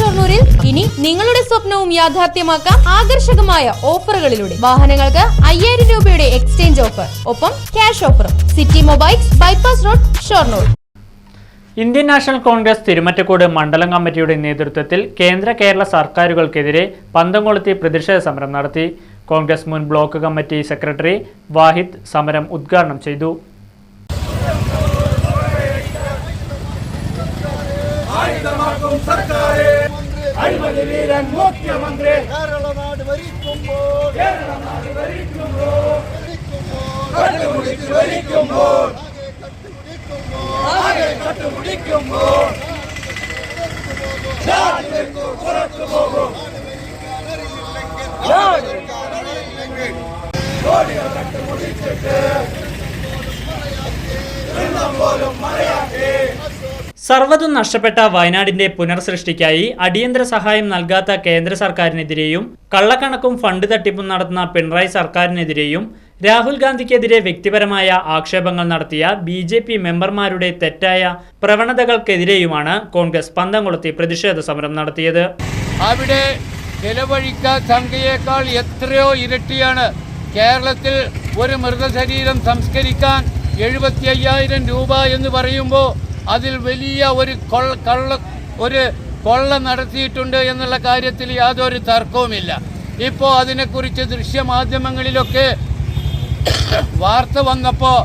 ഷൊർണൂരിൽ ഇനി നിങ്ങളുടെ സ്വപ്നവും യാഥാർത്ഥ്യമാക്കാം ആകർഷകമായ ഓഫറുകളിലൂടെ. വാഹനങ്ങൾക്ക് അയ്യായിരം രൂപയുടെ എക്സ്ചേഞ്ച് ഓഫർ ഒപ്പം ക്യാഷ് ഓഫറും. City mobiles bypass road Shoranur. Indian National Congress Thirumattacode മണ്ഡലം കമ്മിറ്റിയുടെ നേതൃത്വത്തിൽ കേന്ദ്ര കേരള സർക്കാരുകൾക്കെതിരെ പന്തംകൊളുത്തി പ്രതിഷേധ സമരം നടത്തി. കോൺഗ്രസ് മുൻ ബ്ലോക്ക് കമ്മിറ്റി സെക്രട്ടറി വാഹിദ് സമരം ഉദ്ഘാടനം ചെയ്തു. ஐம்பது வீரன் முக்கிய மந்திரி கேரள நாடு வரிக்கும்போ கேரள நாடு வரிக்கும்போ கட்டு முடித்து வரிக்கும்போ ஆகை கட்டு முடிக்கும்போ நாட்டிற்கு மறைய സർവതും നഷ്ടപ്പെട്ട വയനാടിന്റെ പുനർസൃഷ്ടിക്കായി അടിയന്തര സഹായം നൽകാത്ത കേന്ദ്ര സർക്കാരിനെതിരെയും കള്ളക്കണക്കും ഫണ്ട് തട്ടിപ്പും നടത്തുന്ന പിണറായി സർക്കാരിനെതിരെയും രാഹുൽ ഗാന്ധിക്കെതിരെ വ്യക്തിപരമായ ആക്ഷേപങ്ങൾ നടത്തിയ ബി ജെ പി മെമ്പർമാരുടെ തെറ്റായ പ്രവണതകൾക്കെതിരെയുമാണ് കോൺഗ്രസ് പന്തംകൊളുത്തി പ്രതിഷേധ സമരം നടത്തിയത്. അവിടെ ചെലവഴിക്കാൻ എത്രയോ ഇരട്ടിയാണ് കേരളത്തിൽ ഒരു മൃതശരീരം സംസ്കരിക്കാൻ എഴുപത്തി അയ്യായിരം രൂപ എന്ന് പറയുമ്പോൾ അതിൽ വലിയ ഒരു കൊള്ള കള്ള ഒരു കൊള്ള നടത്തിയിട്ടുണ്ട് എന്നുള്ള കാര്യത്തിൽ യാതൊരു തർക്കവുമില്ല. ഇപ്പോൾ അതിനെക്കുറിച്ച് ദൃശ്യമാധ്യമങ്ങളിലൊക്കെ വാർത്ത വന്നപ്പോൾ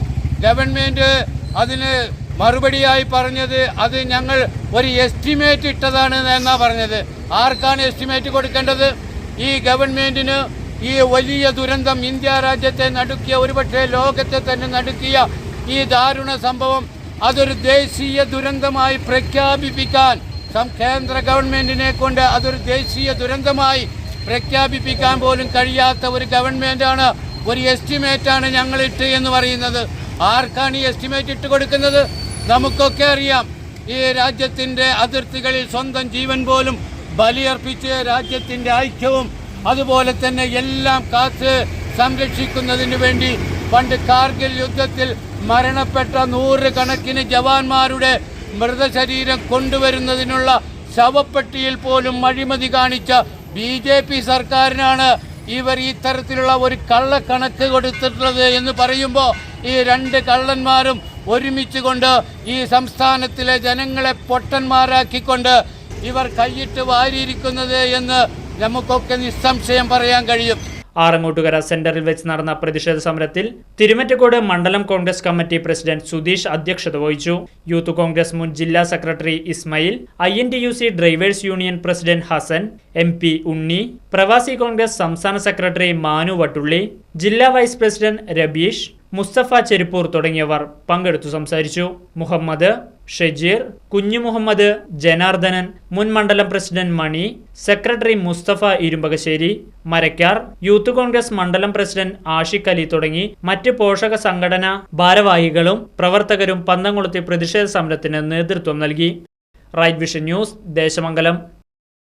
ഗവൺമെന്റ് അതിന് മറുപടിയായി പറഞ്ഞത് അത് ഞങ്ങൾ ഒരു എസ്റ്റിമേറ്റ് ഇട്ടതാണ് എന്നാണ് പറഞ്ഞത്. ആർക്കാണ് എസ്റ്റിമേറ്റ് കൊടുക്കേണ്ടത്? ഈ ഗവൺമെന്റിന് ഈ വലിയ ദുരന്തം ഇന്ത്യ രാജ്യത്തെ നടുക്കിയ ഒരുപക്ഷെ ലോകത്തെ തന്നെ നടുക്കിയ ഈ ദാരുണ സംഭവം അതൊരു ദേശീയ ദുരന്തമായി പ്രഖ്യാപിപ്പിക്കാൻ കേന്ദ്ര ഗവൺമെന്റിനെ കൊണ്ട് അതൊരു ദേശീയ ദുരന്തമായി പ്രഖ്യാപിപ്പിക്കാൻ പോലും കഴിയാത്ത ഒരു ഗവൺമെന്റാണ് ഒരു എസ്റ്റിമേറ്റാണ് ഞങ്ങളിട്ട് എന്ന് പറയുന്നത്. ആർക്കാണ് ഈ എസ്റ്റിമേറ്റ് ഇട്ട് കൊടുക്കുന്നത്? നമുക്കൊക്കെ അറിയാം. ഈ രാജ്യത്തിന്റെ അതിർത്തികളിൽ സ്വന്തം ജീവൻ പോലും ബലിയർപ്പിച്ച് രാജ്യത്തിന്റെ ഐക്യവും അതുപോലെ തന്നെ എല്ലാം കാത്ത് സംരക്ഷിക്കുന്നതിന് വേണ്ടി പണ്ട് കാർഗിൽ യുദ്ധത്തിൽ മരണപ്പെട്ട നൂറുകണക്കിന് ജവാന്മാരുടെ മൃതശരീരം കൊണ്ടുവരുന്നതിനുള്ള ശവപ്പെട്ടിയിൽ പോലും അഴിമതി കാണിച്ച ബി ജെ പി സർക്കാരിനാണ് ഇവർ ഇത്തരത്തിലുള്ള തരത്തിലുള്ള ഒരു കള്ളക്കണക്ക് കൊടുത്തിട്ടുള്ളത് എന്ന് പറയുമ്പോൾ ഈ രണ്ട് കള്ളന്മാരും ഒരുമിച്ച് കൊണ്ട് ഈ സംസ്ഥാനത്തിലെ ജനങ്ങളെ പൊട്ടന്മാരാക്കിക്കൊണ്ട് ഇവർ കൈയിട്ട് വാരിയിരിക്കുന്നത് എന്ന് നമുക്കൊക്കെ നിസ്സംശയം പറയാൻ കഴിയും. ആറങ്ങോട്ടുകര സെന്ററിൽ വെച്ച് നടന്ന പ്രതിഷേധ സമരത്തിൽ തിരുമറ്റക്കോട് മണ്ഡലം കോൺഗ്രസ് കമ്മിറ്റി പ്രസിഡന്റ് സുധീഷ് അധ്യക്ഷത വഹിച്ചു. യൂത്ത് കോൺഗ്രസ് മുൻ ജില്ലാ secretary Ismail I N T U C drivers union president Hasan M P Unni Pravasi Congress സംസ്ഥാന സെക്രട്ടറി മാനു വട്ടുള്ളി ജില്ലാ വൈസ് പ്രസിഡന്റ് രബീഷ് മുസ്തഫ ചെരുപ്പൂർ തുടങ്ങിയവർ പങ്കെടുത്തു സംസാരിച്ചു. മുഹമ്മദ് ഷജീർ കുഞ്ഞു മുഹമ്മദ് ജനാർദ്ദനൻ മുൻ മണ്ഡലം president Mani secretary Mustafa Irumbakassery Marakkar youth Congress മണ്ഡലം പ്രസിഡന്റ് ആഷിഖ് അലി തുടങ്ങി മറ്റ് പോഷക സംഘടനാ ഭാരവാഹികളും പ്രവർത്തകരും പന്തംകൊളുത്തി പ്രതിഷേധ സമരത്തിന് നേതൃത്വം നൽകി. Right vision news Desamangalam.